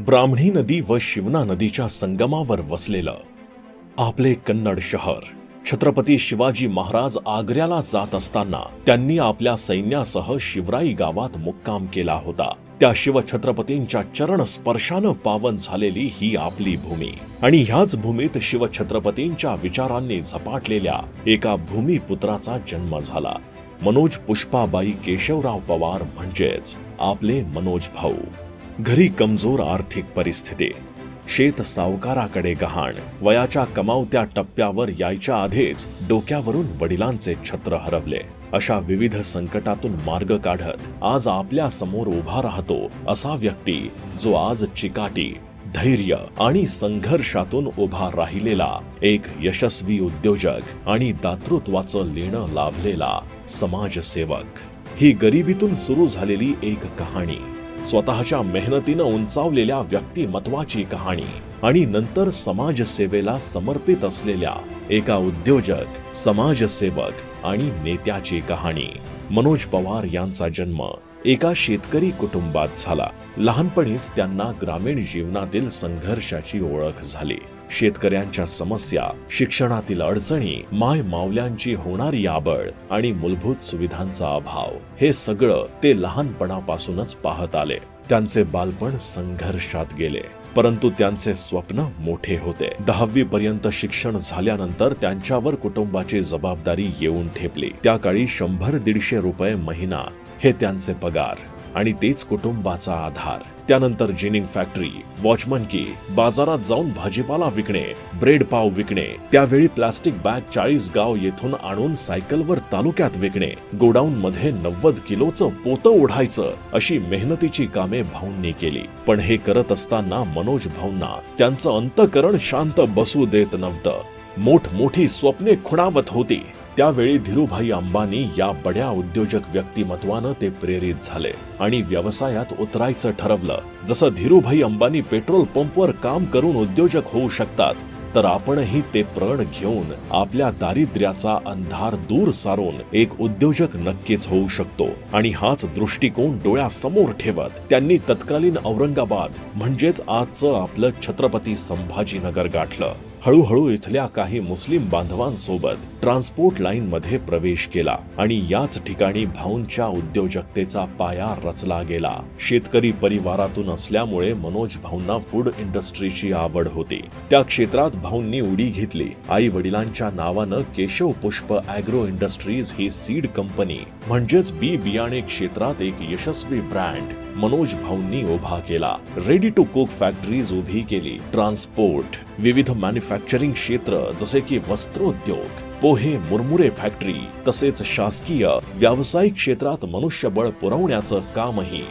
ब्राह्मणी नदी व शिवना नदीच्या संगमावर वसलेलं. आपले कन्नड शहर छत्रपती शिवाजी महाराज आग्र्याला जात असताना त्यांनी आपल्या सैन्यासह शिवराई गावात मुक्काम केला होता. त्या शिवछत्रपतींच्या चरण स्पर्शानं पावन झालेली ही आपली भूमी आणि ह्याच भूमीत शिवछत्रपतींच्या विचारांनी झपाटलेल्या एका भूमिपुत्राचा जन्म झाला. मनोज पुष्पाबाई केशवराव पवार म्हणजेच आपले मनोज भाऊ. घरी कमजोर आर्थिक परिस्थिती. शेत सावकाराकडे गहाण. वयाच्या कमावत्या टप्प्यावर यायच्या आधीच डोक्यावरून वडिलांचे छत्र हरवले. अशा विविध संकटातून मार्ग काढत आज आपल्यासमोर उभा राहतो असा व्यक्ती जो आज चिकाटी धैर्य आणि संघर्षातून उभा राहिलेला एक यशस्वी उद्योजक आणि दातृत्वाचं लेणं लाभलेला समाजसेवक. ही गरिबीतून सुरू झालेली एक कहाणी. स्वतःच्या मेहनतीनं उंचावलेल्या व्यक्तिमत्वाची कहाणी आणि नंतर समाजसेवेला समर्पित असलेल्या एका उद्योजक समाजसेवक आणि नेत्याची कहाणी. मनोज पवार यांचा जन्म एका शेतकरी कुटुंबात झाला. लहानपणीच त्यांना ग्रामीण जीवनातील संघर्षाची ओळख झाली. शेतकऱ्यांच्या समस्या शिक्षणातील अडचणी माय मावल्यांची होणारी आबळ आणि मूलभूत सुविधांचा अभाव हे सगळं ते लहानपणापासूनच पाहत आले. त्यांचे बालपण संघर्षात गेले परंतु त्यांचे स्वप्न मोठे होते. दहावी पर्यंत शिक्षण झाल्यानंतर त्यांच्यावर कुटुंबाची जबाबदारी येऊन ठेपली. त्या काळी शंभर दीडशे रुपये महिना हे त्यांचे पगार. आणि तेच कुटुंबाचा आधार. त्यानंतर जिनिंग फॅक्टरी वॉचमन की बाजारात जाऊन भाजीपाला विकणे ब्रेड पाव विकणे त्यावेळी प्लास्टिक बॅग चाळीस गाव येथून आणून सायकलवर तालुक्यात विकणे गोडाऊन मध्ये नव्वद किलोचं पोतं ओढायचं अशी मेहनतीची कामे भाऊंनी केली. पण हे करत असताना मनोज भाऊंना त्यांचं अंतकरण शांत बसू देत नव्हतं. मोठमोठी स्वप्ने खुणावत होती. त्यावेळी धीरूभाई अंबानी या बड्या उद्योजक व्यक्तिमत्वानं ते प्रेरित झाले आणि व्यवसायात उतरायचं ठरवलं. जसं धीरूभाई अंबानी पेट्रोल पंपवर काम करून उद्योजक होऊ शकतात तर आपणही ते प्रण घेऊन आपल्या दारिद्र्याचा अंधार दूर सारून एक उद्योजक नक्कीच होऊ शकतो. आणि हाच दृष्टिकोन डोळ्यासमोर ठेवत त्यांनी तत्कालीन औरंगाबाद म्हणजेच आजचं आपलं छत्रपती संभाजीनगर गाठलं. हळूहळू इथल्या काही मुस्लिम बांधवांसोबत ट्रान्सपोर्ट लाईन मध्ये प्रवेश केला आणि याच ठिकाणी भाऊंच्या उद्योजकतेचा पाया रचला गेला. शेतकरी परिवारातून असल्यामुळे मनोज भाऊंना फूड इंडस्ट्रीची आवड होती. त्या क्षेत्रात भाऊंनी उडी घेतली. आई वडिलांच्या नावानं केशव पुष्प अॅग्रो इंडस्ट्रीज ही सीड कंपनी म्हणजेच बी बियाणे क्षेत्रात एक यशस्वी ब्रँड मनोज भाऊंनी उभा केला. रेडी टू कुक फॅक्टरीज उभी केली. ट्रान्सपोर्ट विविध मॅन्युफॅक्चरिंग क्षेत्र जसे की वस्त्रोद्योग पोहे मुरमुरे फॅक्टरी तसेच शासकीय व्यावसायिक क्षेत्रात मनुष्यबळ पुरवण्याचं कामही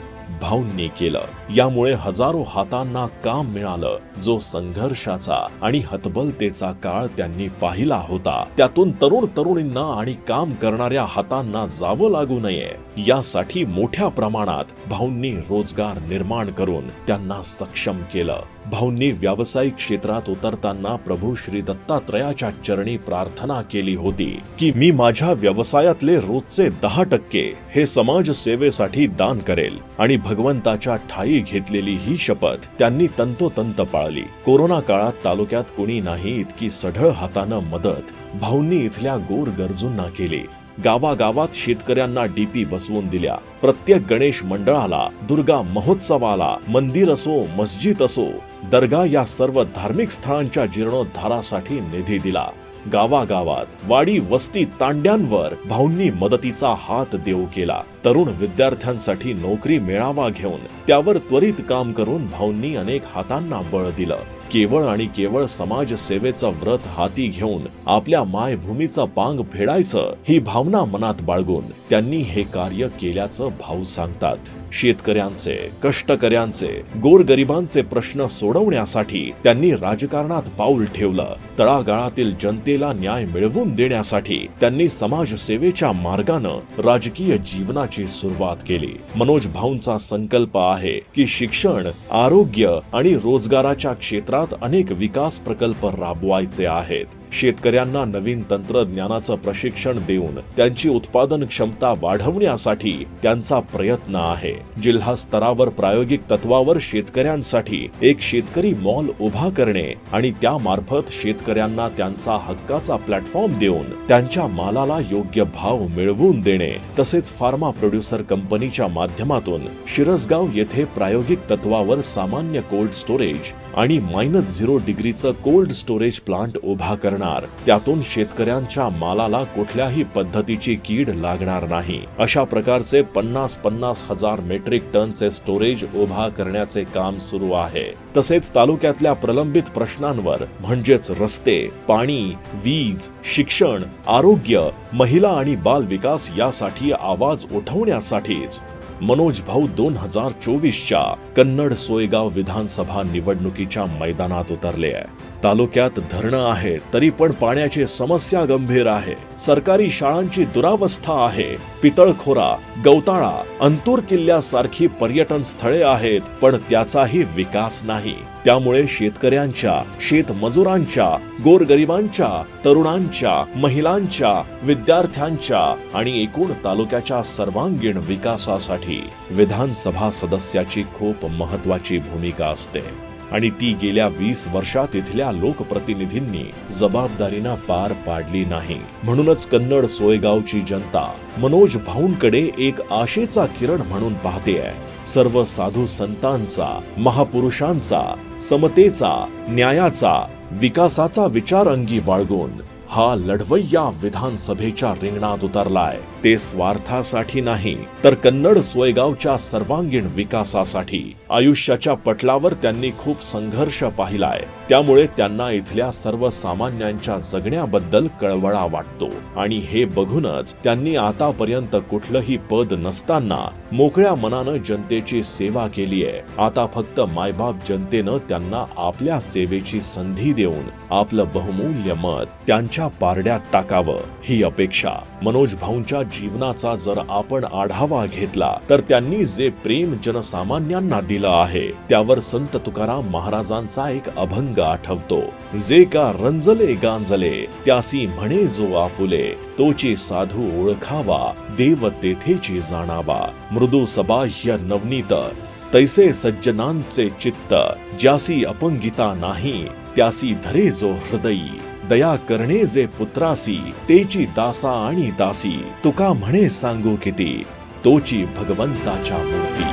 भाऊंनी केलं. यामुळे हजारो हातांना काम मिळालं जो संघर्षाचा आणि हतबलतेचा काळ त्यांनी पाहिला होता. त्यातून तरुण तरुणींना आणि काम करणाऱ्या हातांना जावं लागू नये यासाठी मोठ्या प्रमाणात भाऊंनी रोजगार निर्माण करून त्यांना सक्षम केलं. भाऊंनी व्यावसायिक क्षेत्रात उतरताना प्रभू श्री दत्तात्रयाच्या चरणी प्रार्थना केली होती की मी माझ्या व्यवसायातले रोजचे दहा टक्के हे समाज सेवेसाठी दान करेल आणि भगवंताच्या ठाई घेतलेली ही शपथ त्यांनी तंतोतंत पाळली. कोरोना काळात तालुक्यात कुणी नाही इतकी सढळ हातानं मदत भाऊंनी इथल्या गोर गरजूंना केली. गावागावात शेतकऱ्यांना डीपी बसवून दिल्या. प्रत्येक गणेश मंडळाला दुर्गा महोत्सवाला मंदिर असो मस्जिद असो दर्गा या सर्व धार्मिक स्थळांच्या जीर्णोद्धारासाठी निधी दिला. गावागावात वाडी वस्ती तांड्यांवर भाऊंनी मदतीचा हात देऊ केला. तरुण विद्यार्थ्यांसाठी नोकरी मेळावा घेऊन त्यावर त्वरित काम करून भाऊंनी अनेक हातांना बळ दिलं. केवळ आणि केवळ समाज सेवेचं व्रत हाती घेऊन आपल्या मायभूमीचा पांग फेडायचं ही भावना मनात बाळगून त्यांनी हे कार्य केल्याचं भाऊ सांगतात. शेतकऱ्यांचे कष्टकऱ्यांचे गोरगरिबांचे प्रश्न सोडवण्यासाठी त्यांनी राजकारणात पाऊल ठेवलं. तळागाळातील जनतेला न्याय मिळवून देण्यासाठी त्यांनी समाजसेवेच्या मार्गानं राजकीय जीवनाची सुरुवात केली. मनोज भाऊंचा संकल्प आहे की शिक्षण आरोग्य आणि रोजगाराच्या क्षेत्रात अनेक विकास प्रकल्प राबवायचे आहेत. शेतकऱ्यांना नवीन तंत्रज्ञानाचं प्रशिक्षण देऊन त्यांची उत्पादन क्षमता वाढवण्यासाठी त्यांचा प्रयत्न आहे. जिल्हा स्तरावर प्रायोगिक तत्वावर शेतकऱ्यांसाठी एक शेतकरी मॉल उभा करणे आणि त्यामार्फत शेतकऱ्यांना त्यांचा हक्काचा प्लॅटफॉर्म देऊन त्यांच्या मालाला योग्य भाव मिळवून देणे. तसेच फार्मा प्रोड्युसर कंपनीच्या माध्यमातून शिरसगाव येथे प्रायोगिक तत्वावर सामान्य कोल्ड स्टोरेज आणि मायनस झिरो डिग्रीचं कोल्ड स्टोरेज प्लांट उभा करणार. त्यातून शेतकऱ्यांच्या मालाला कुठल्याही पद्धतीची कीड लागणार नाही. अशा प्रकारचे पन्नास पन्नास हजार मेट्रिक टनचे स्टोरेज उभा करण्याचे काम सुरू आहे. तसेच तालुक्यातल्या प्रलंबित प्रश्नांवर म्हणजेच रस्ते पाणी वीज शिक्षण आरोग्य महिला आणि बाल विकास यासाठी आवाज उठवण्यासाठीच. मनोज भाऊ दोन हजार चोवीसच्या कन्नड सोयगाव विधानसभा निवडणुकीच्या मैदानात उतरले आहे. तालुक्यात धरणं आहे तरी पण पाण्याची समस्या गंभीर आहे. सरकारी शाळांची दुरावस्था आहे. पितळखोरा गवताळा अंतूर किल्ल्यासारखी पर्यटन स्थळे आहेत पण त्याचाही विकास नाही. त्यामुळे शेतकऱ्यांच्या शेतमजुरांच्या गोरगरिबांच्या तरुणांच्या महिलांच्या विद्यार्थ्यांच्या आणि एकूण तालुक्याच्या सर्वांगीण विकासासाठी विधानसभा सदस्याची खूप महत्वाची भूमिका असते. आणि ती गेल्या वीस वर्षात इथल्या लोकप्रतिनिधींनी जबाबदारीनं पार पाडली नाही. म्हणूनच कन्नड सोयगावची जनता मनोज भाऊंकडे एक आशेचा किरण म्हणून पाहतेय सर्व साधू संतांचा महापुरुषांचा समतेचा न्यायाचा विकासाचा विचार अंगी बाळगून हा लढवय्या विधानसभेच्या रिंगणात उतरलाय. ते स्वार्थासाठी नाही तर कन्नड सोयगावच्या सर्वांगीण विकासासाठी. आयुष्याच्या पटलावर त्यांनी खूप संघर्ष पाहिलाय. त्यामुळे त्यांना इथल्या सर्वसामान्यांच्या जगण्याबद्दल कळवळा वाटतो. आणि हे बघूनच त्यांनी आतापर्यंत कुठलंही पद नसताना मोकळ्या मनानं जनतेची सेवा केली आहे. आता फक्त मायबाप जनतेनं त्यांना आपल्या सेवेची संधी देऊन आपलं बहुमूल्य मत त्यांच्या पारड्यात टाकावं ही अपेक्षा. मनोज भाऊंच्या जीवनाचा जर आपण आढावा घेतला तर त्यांनी जे प्रेम जनसामान्यांना दिलं आहे त्यावर संत तुकाराम महाराजांचा एक अभंग आठवतो. जे का रंजले गांजले त्यासी म्हणे जो आपुले तोची साधू ओळखावा देव तेथेची जाणावा. मृदू सबाह्य नवनीत तैसे सज्जनांचे चित्त ज्यासी अपंगिता नाही त्यासी धरे जो हृदयी. दया करणे जे पुत्रासी तेची दासा आणि दासी तुका म्हणे सांगू किती तोची भगवंताच्या मूर्ती.